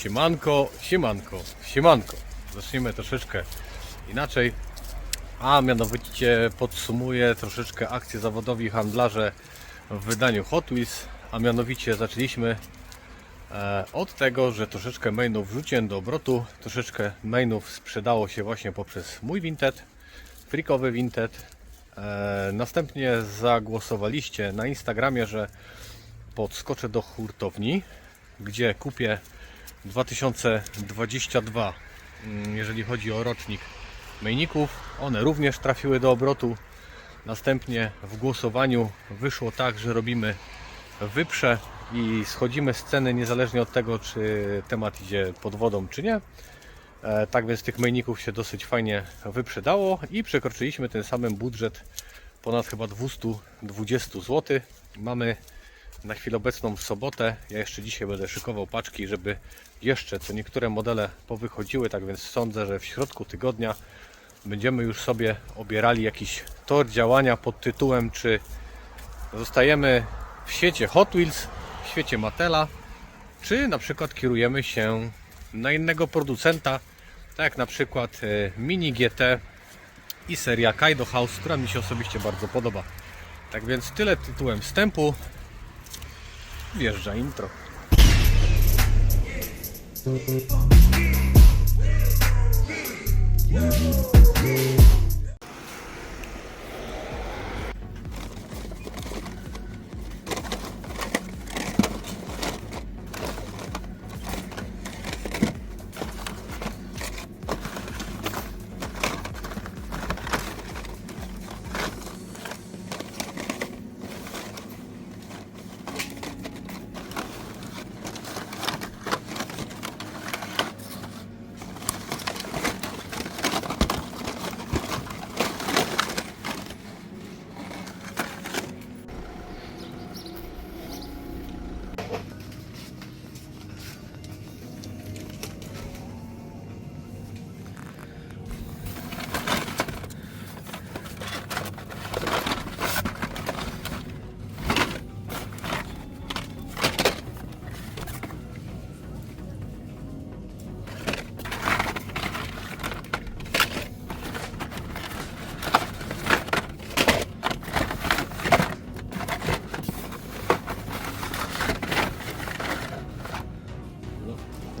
Siemanko, siemanko, siemanko. Zaczniemy troszeczkę inaczej. A mianowicie podsumuję troszeczkę akcje zawodowi handlarze w wydaniu Hot Wheels. A mianowicie zaczęliśmy e, od tego, że troszeczkę mainów wrzuciłem do obrotu. Troszeczkę mainów sprzedało się właśnie poprzez mój Vinted, freakowy Vinted. E, następnie zagłosowaliście na Instagramie, że podskoczę do hurtowni, gdzie kupię 2022, mm, jeżeli chodzi o rocznik mejników. One również trafiły do obrotu. Następnie w głosowaniu wyszło tak, że robimy wyprze i schodzimy z ceny niezależnie od tego, czy temat idzie pod wodą, czy nie. E, Tak więc tych mejników się dosyć fajnie wyprzedało i przekroczyliśmy ten samym budżet ponad chyba 220 zł. Mamy na chwilę obecną w sobotę. Ja jeszcze dzisiaj będę szykował paczki, żeby jeszcze co niektóre modele powychodziły, tak więc sądzę, że w środku tygodnia będziemy już sobie obierali jakiś tor działania pod tytułem czy zostajemy w świecie Hot Wheels, w świecie Matela, czy na przykład kierujemy się na innego producenta, tak jak na przykład e, Mini GT i seria Kaido House, która mi się osobiście bardzo podoba. Tak więc tyle tytułem wstępu. Wjeżdża intro. No,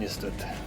niestety.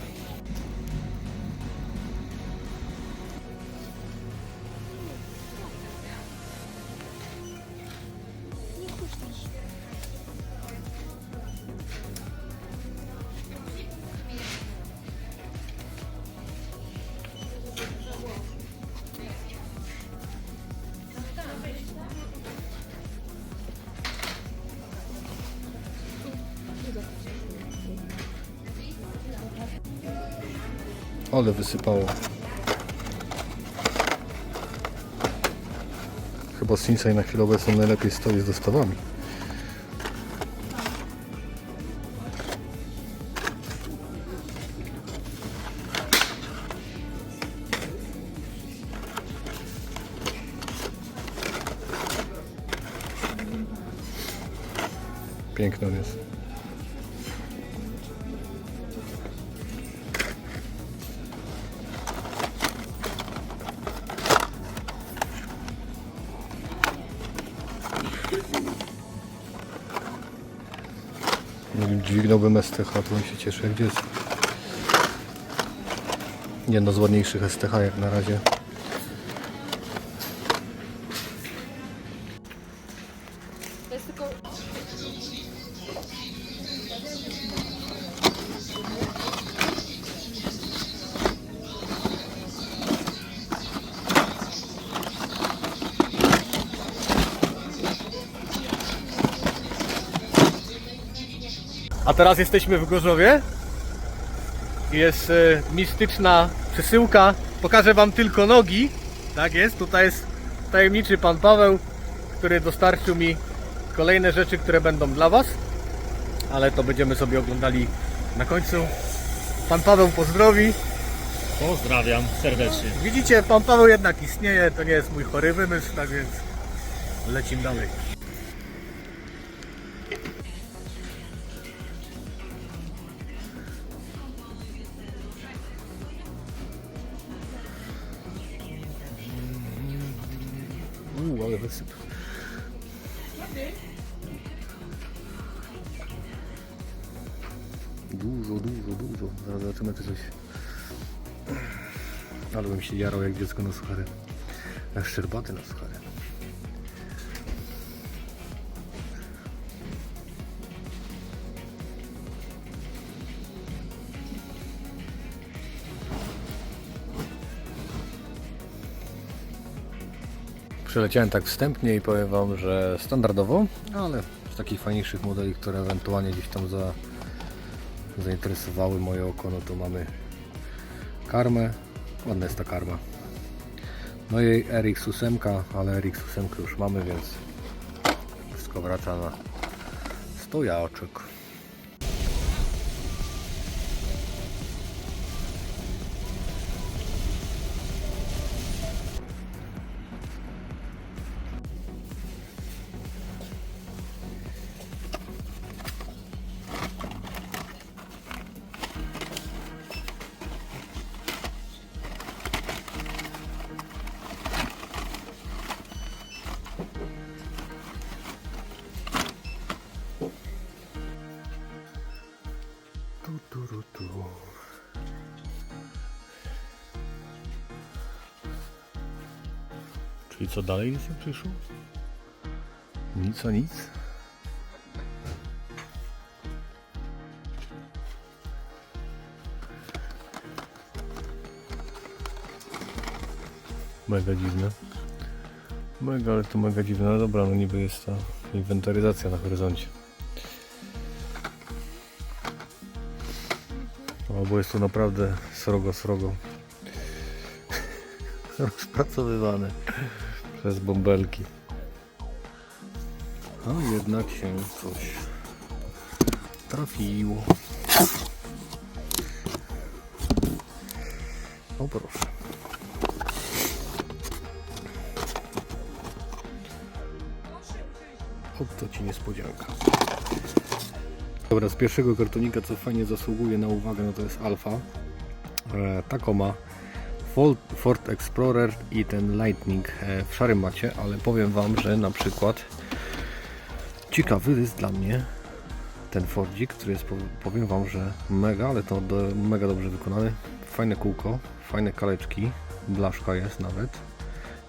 Ale wysypało. Chyba Sinsei na chwilę obecną najlepiej stoi z dostawami. Piękny on jest. STH, to bym się cieszę, gdzie jest. Jedno z ładniejszych STH jak na razie. Teraz jesteśmy w Gorzowie. Jest e, mistyczna przesyłka. Pokażę Wam tylko nogi. Tak jest, tutaj jest tajemniczy Pan Paweł, który dostarczył mi kolejne rzeczy, które będą dla Was. Ale to będziemy sobie oglądali na końcu. Pan Paweł pozdrowi. Pozdrawiam serdecznie. Widzicie, Pan Paweł jednak istnieje, to nie jest mój chory wymysł, tak więc lecimy dalej. Wysyp. Dużo, dużo, dużo. Zaraz zobaczymy czy coś. Ale bym się jarał jak dziecko na suchary. Jak szczerbaty na suchary. Przeleciałem tak wstępnie i powiem Wam, że standardowo, ale z takich fajniejszych modeli, które ewentualnie gdzieś tam za, zainteresowały moje oko, no to mamy karmę. Ładna jest ta karma. No i RX 8, ale RX 8 już mamy, więc wszystko wraca na stojaczek. Czyli co dalej nic nie przyszło? Nic o nic? Mega dziwne. Mega, ale to mega dziwne. No dobra, no niby jest ta inwentaryzacja na horyzoncie. O, bo jest to naprawdę srogo, srogo rozpracowywane przez bąbelki. A jednak się coś trafiło. O proszę. Oto ci niespodzianka. Dobra, z pierwszego kartonika, co fajnie zasługuje na uwagę, no to jest Alfa. E, Tacoma, Ford, Explorer i ten Lightning e, w szarym macie, ale powiem Wam, że na przykład ciekawy jest dla mnie ten Fordzik, który jest, pow- powiem Wam, że mega, ale to do, mega dobrze wykonany. Fajne kółko, fajne kaleczki, blaszka jest nawet.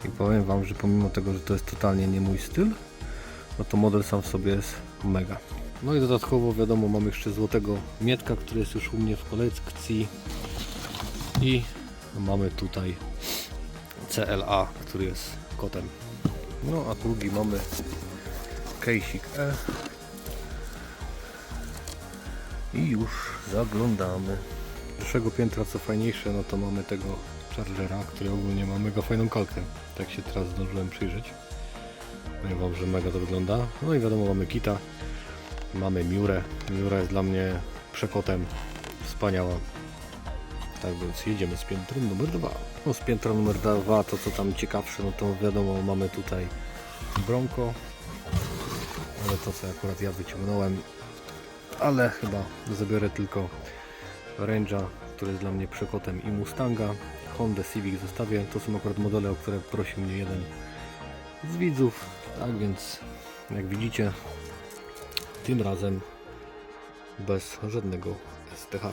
I powiem Wam, że pomimo tego, że to jest totalnie nie mój styl, no to model sam w sobie jest mega. No i dodatkowo wiadomo mamy jeszcze złotego mietka, który jest już u mnie w kolekcji i mamy tutaj CLA, który jest kotem. No a drugi mamy Kejsik E i już zaglądamy. Z pierwszego piętra co fajniejsze, no to mamy tego Chargera, który ogólnie ma mega fajną kalkę. Tak się teraz zdążyłem przyjrzeć. Powiem wam, że mega to wygląda. No i wiadomo mamy Kita, Mamy Miurę. Miura jest dla mnie przekotem. Wspaniała. Tak więc jedziemy z piętrem numer dwa. No z piętra numer dwa to co tam ciekawsze, no to wiadomo mamy tutaj Bronco. Ale to co akurat ja wyciągnąłem. Ale chyba zabiorę tylko Range'a, który jest dla mnie przekotem i Mustanga. Honda Civic zostawię. To są akurat modele, o które prosił mnie jeden z widzów. Tak więc jak widzicie tym razem bez żadnego STH.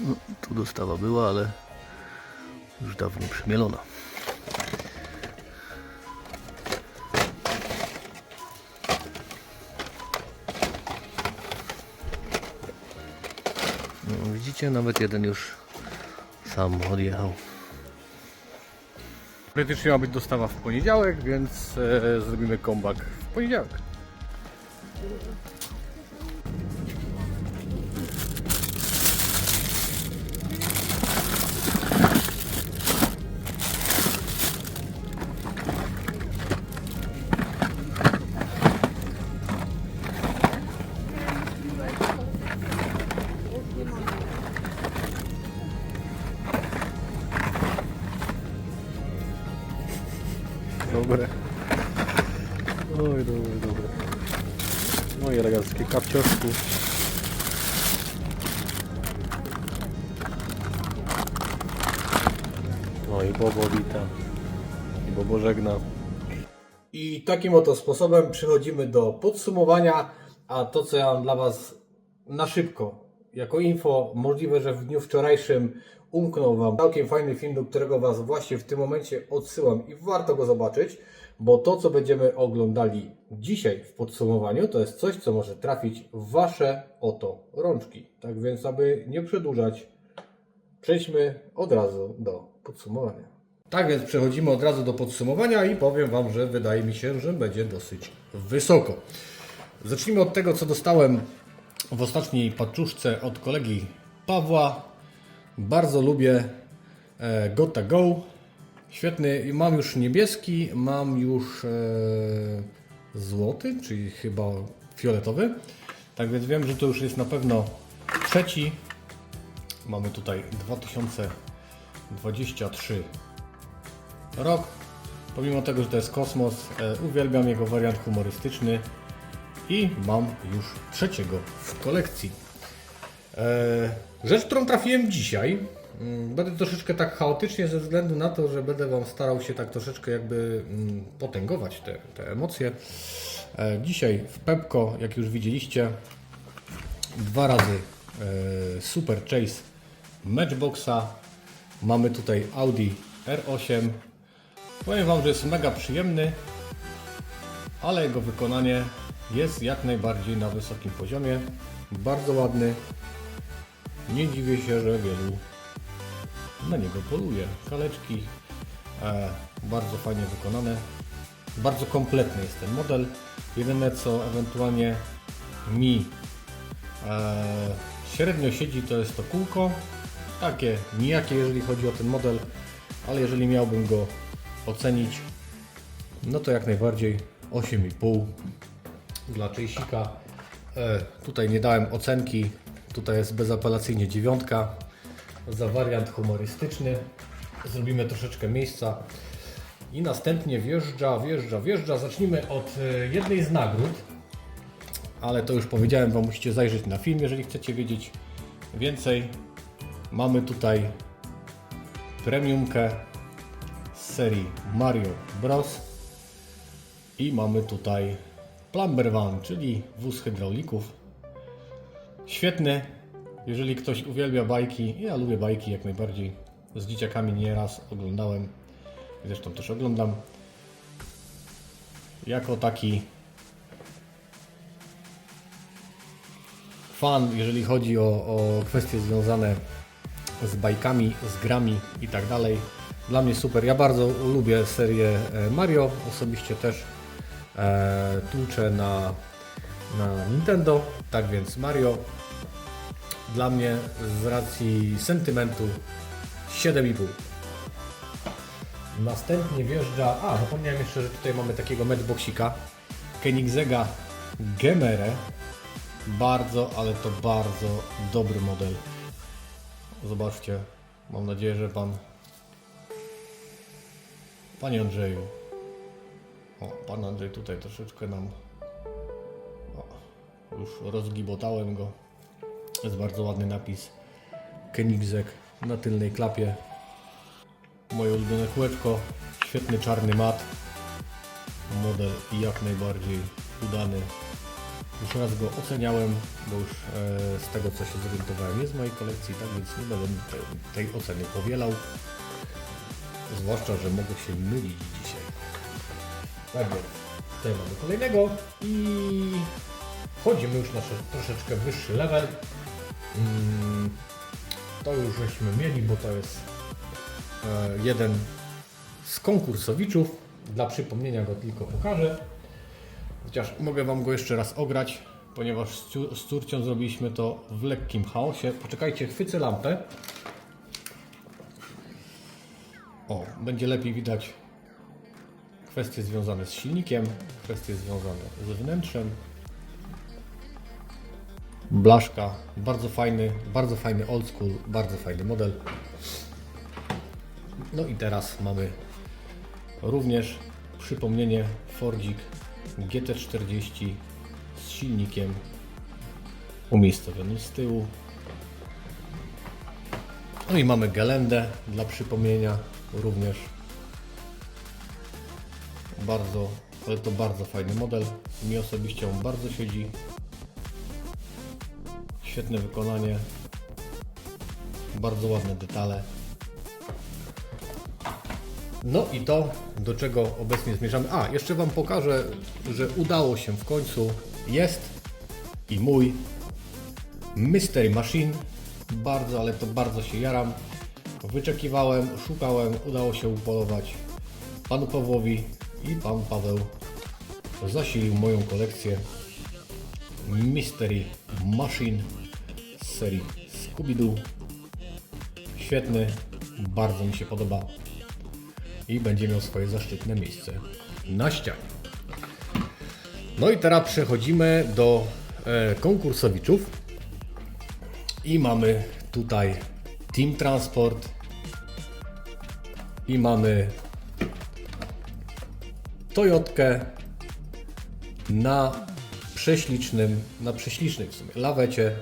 No, tu dostawa była, ale już dawno przemielona. No, widzicie, nawet jeden już sam odjechał. Teoretycznie miała być dostawa w poniedziałek, więc e, zrobimy comeback w poniedziałek. Bobo żegna. I takim oto sposobem przechodzimy do podsumowania, a to co ja mam dla Was na szybko, jako info, możliwe, że w dniu wczorajszym umknął Wam całkiem fajny film, do którego Was właśnie w tym momencie odsyłam i warto go zobaczyć, bo to co będziemy oglądali dzisiaj w podsumowaniu, to jest coś, co może trafić w Wasze oto rączki. Tak więc, aby nie przedłużać, przejdźmy od razu do podsumowania. Tak więc przechodzimy od razu do podsumowania i powiem Wam, że wydaje mi się, że będzie dosyć wysoko. Zacznijmy od tego, co dostałem w ostatniej paczuszce od kolegi Pawła. Bardzo lubię e, Gota Go. Świetny. Mam już niebieski, mam już e, złoty, czyli chyba fioletowy. Tak więc wiem, że to już jest na pewno trzeci. Mamy tutaj 2023 rok. Pomimo tego, że to jest kosmos, e, uwielbiam jego wariant humorystyczny i mam już trzeciego w kolekcji. E, Rzecz, którą trafiłem dzisiaj, mm, będę troszeczkę tak chaotycznie ze względu na to, że będę Wam starał się tak troszeczkę jakby mm, potęgować te, te emocje. E, Dzisiaj w Pepko, jak już widzieliście, dwa razy Super Chase Matchboxa. Mamy tutaj Audi R8. Powiem Wam, że jest mega przyjemny, ale jego wykonanie jest jak najbardziej na wysokim poziomie. Bardzo ładny. Nie dziwię się, że wielu na niego poluje. Kaleczki e, bardzo fajnie wykonane. Bardzo kompletny jest ten model. Jedyne co ewentualnie mi e, średnio siedzi to jest to kółko. Takie nijakie jeżeli chodzi o ten model, ale jeżeli miałbym go ocenić, no to jak najbardziej 8,5 dla Chase'ika. E, tutaj nie dałem ocenki, tutaj jest bezapelacyjnie dziewiątka za wariant humorystyczny. Zrobimy troszeczkę miejsca i następnie wjeżdża, wjeżdża, wjeżdża. Zacznijmy od e, jednej z nagród, ale to już powiedziałem Wam, musicie zajrzeć na film, jeżeli chcecie wiedzieć więcej. Mamy tutaj premiumkę serii Mario Bros. I mamy tutaj Plumber Van, czyli wóz hydraulików. Świetny, jeżeli ktoś uwielbia bajki. Ja lubię bajki jak najbardziej. Z dzieciakami nieraz oglądałem. Zresztą też oglądam. Jako taki fan, jeżeli chodzi o, o kwestie związane z bajkami, z grami i tak dalej. Dla mnie super. Ja bardzo lubię serię e, Mario. Osobiście też e, tłuczę na, na Nintendo. Tak więc Mario dla mnie z racji sentymentu 7,5. Następnie wjeżdża. A, zapomniałem jeszcze, że tutaj mamy takiego matchboxika Koenigsegga Gemere. Bardzo, ale to bardzo dobry model. Zobaczcie. Mam nadzieję, że pan. Panie Andrzeju. O, pan Andrzej tutaj troszeczkę nam. O, już rozgibotałem go. Jest bardzo ładny napis. Koenigsegg na tylnej klapie. Moje ulubione kółeczko. Świetny czarny mat. Model jak najbardziej udany. Już raz go oceniałem, bo już e, z tego co się zorientowałem jest w mojej kolekcji, tak więc nie będę te- tej oceny powielał. Zwłaszcza, że mogę się mylić dzisiaj. Tak więc tutaj mamy kolejnego i wchodzimy już na sze- troszeczkę wyższy level. Mm, To już żeśmy mieli, bo to jest e, jeden z konkursowiczów. Dla przypomnienia go tylko pokażę. Chociaż mogę Wam go jeszcze raz ograć, ponieważ z córcią zrobiliśmy to w lekkim chaosie. Poczekajcie, chwycę lampę. O, będzie lepiej widać kwestie związane z silnikiem, kwestie związane z wnętrzem. Blaszka, bardzo fajny, bardzo fajny old school, bardzo fajny model. No i teraz mamy również przypomnienie Fordzik GT40 z silnikiem umiejscowionym z tyłu. No i mamy gelendę dla przypomnienia. Również bardzo, ale to bardzo fajny model. Mi osobiście on bardzo siedzi. Świetne wykonanie. Bardzo ładne detale. No i to, do czego obecnie zmierzamy. A, jeszcze Wam pokażę, że udało się w końcu. Jest i mój Mystery Machine. Bardzo, ale to bardzo się jaram. Wyczekiwałem, szukałem, udało się upolować panu Pawłowi i pan Paweł zasilił moją kolekcję Mystery Machine z serii Scooby-Doo. Świetny, bardzo mi się podoba i będzie miał swoje zaszczytne miejsce na ścianie. No i teraz przechodzimy do e, konkursowiczów i mamy tutaj Team Transport i mamy Toyotkę na prześlicznym, na prześlicznej w sumie lawecie.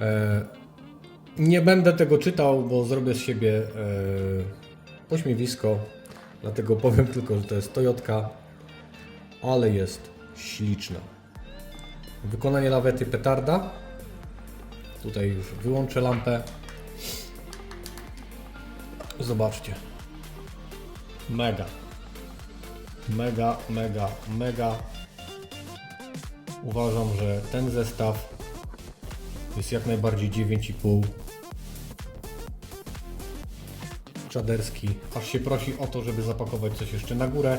E, nie będę tego czytał, bo zrobię z siebie e, pośmiewisko, dlatego powiem tylko, że to jest Toyotka, ale jest śliczna. Wykonanie lawety petarda. Tutaj już wyłączę lampę. Zobaczcie. Mega. Mega, mega, mega. Uważam, że ten zestaw jest jak najbardziej 9,5. Czaderski. Aż się prosi o to, żeby zapakować coś jeszcze na górę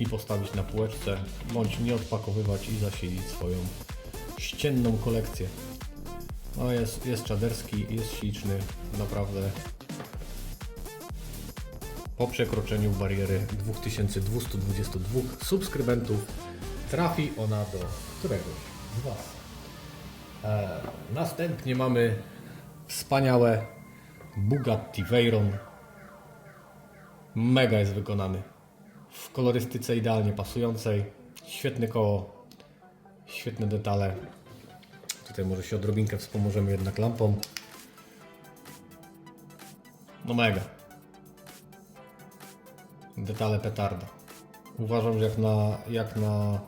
i postawić na półeczce, bądź nie odpakowywać i zasilić swoją ścienną kolekcję. No jest, jest czaderski, jest śliczny, naprawdę. Po przekroczeniu bariery 2222 subskrybentów trafi ona do któregoś z Was. E, następnie mamy wspaniałe Bugatti Veyron. Mega jest wykonany. W kolorystyce idealnie pasującej. Świetne koło. Świetne detale. Tutaj może się odrobinkę wspomożemy jednak lampą. No mega. Detale petarda. Uważam, że jak na, jak na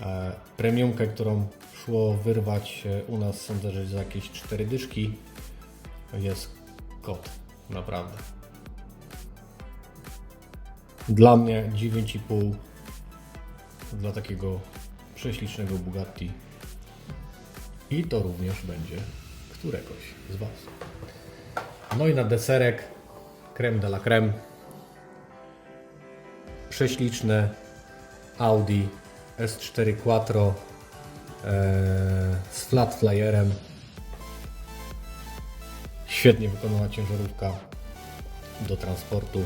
e, premiumkę, którą szło wyrwać e, u nas, sądzę, że za jakieś 4 dyszki jest kot. Naprawdę. Dla mnie 9,5 dla takiego prześlicznego Bugatti. I to również będzie któregoś z Was. No i na deserek creme de la creme. Prześliczne Audi S4 Quattro e, z flat flyerem. Świetnie wykonana ciężarówka do transportu.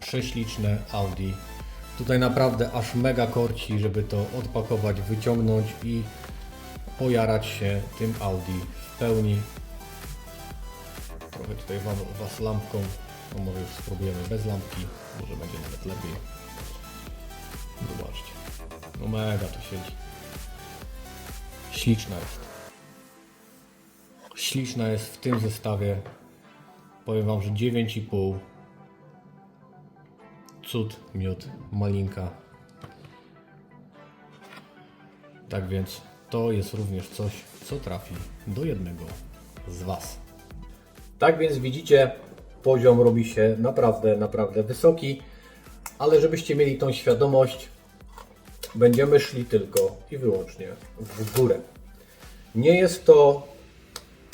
Prześliczne Audi. Tutaj naprawdę aż mega korci, żeby to odpakować, wyciągnąć i pojarać się tym Audi w pełni. Trochę tutaj wam, Was lampką, no może już spróbujemy bez lampki, może będzie nawet lepiej. Zobaczcie. No mega to siedzi. Śliczna jest. Śliczna jest w tym zestawie. Powiem Wam, że 9,5. Cud, miód, malinka. Tak więc to jest również coś, co trafi do jednego z Was. Tak więc widzicie, poziom robi się naprawdę, naprawdę wysoki, ale żebyście mieli tą świadomość, będziemy szli tylko i wyłącznie w górę. Nie jest to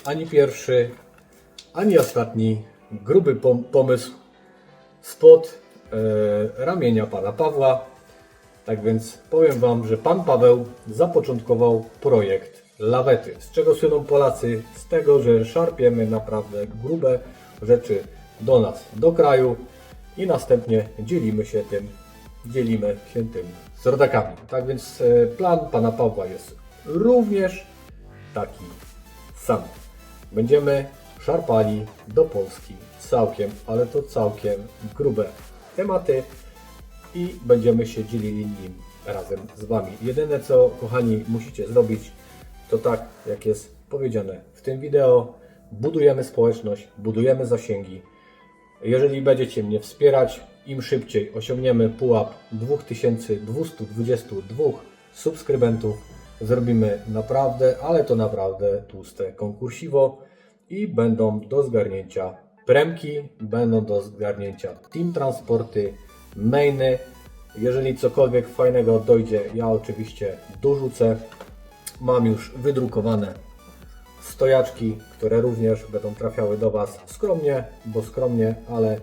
ani pierwszy, ani ostatni gruby pom- pomysł spod ramienia pana Pawła. Tak więc powiem Wam, że pan Paweł zapoczątkował projekt lawety. Z czego słyną Polacy? Z tego, że szarpiemy naprawdę grube rzeczy do nas, do kraju i następnie dzielimy się tym, dzielimy się tym z rodakami. Tak więc e, plan pana Pawła jest również taki sam. Będziemy szarpali do Polski całkiem, ale to całkiem grube tematy i będziemy się dzielili nim razem z Wami. Jedyne co, kochani, musicie zrobić, to tak jak jest powiedziane w tym wideo, budujemy społeczność, budujemy zasięgi. Jeżeli będziecie mnie wspierać, im szybciej osiągniemy pułap 2222 subskrybentów, zrobimy naprawdę, ale to naprawdę tłuste konkursiwo i będą do zgarnięcia premki, będą do zgarnięcia team transporty, mainy. Jeżeli cokolwiek fajnego dojdzie, ja oczywiście dorzucę. Mam już wydrukowane stojaczki, które również będą trafiały do Was skromnie, bo skromnie, ale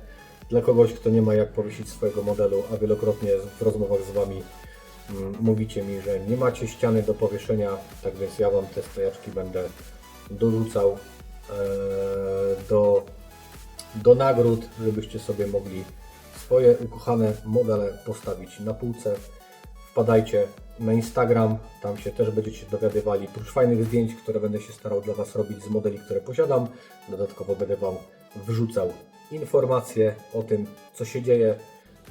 dla kogoś, kto nie ma jak powiesić swojego modelu, a wielokrotnie w rozmowach z Wami mm, mówicie mi, że nie macie ściany do powieszenia, tak więc ja Wam te stojaczki będę dorzucał e, do, do nagród, żebyście sobie mogli swoje ukochane modele postawić na półce. Wpadajcie na Instagram, tam się też będziecie dowiadywali, oprócz fajnych zdjęć, które będę się starał dla Was robić z modeli, które posiadam. Dodatkowo będę Wam wrzucał informacje o tym, co się dzieje,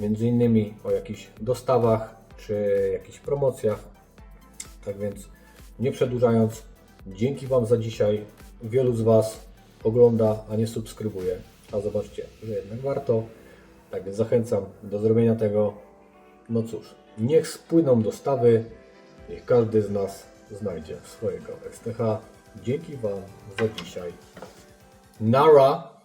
między innymi o jakichś dostawach czy jakichś promocjach. Tak więc nie przedłużając, dzięki Wam za dzisiaj. Wielu z Was ogląda, a nie subskrybuje. A zobaczcie, że jednak warto. Tak więc zachęcam do zrobienia tego. No cóż, niech spłyną dostawy, niech każdy z nas znajdzie swojego STH. Dzięki Wam za dzisiaj. Nara!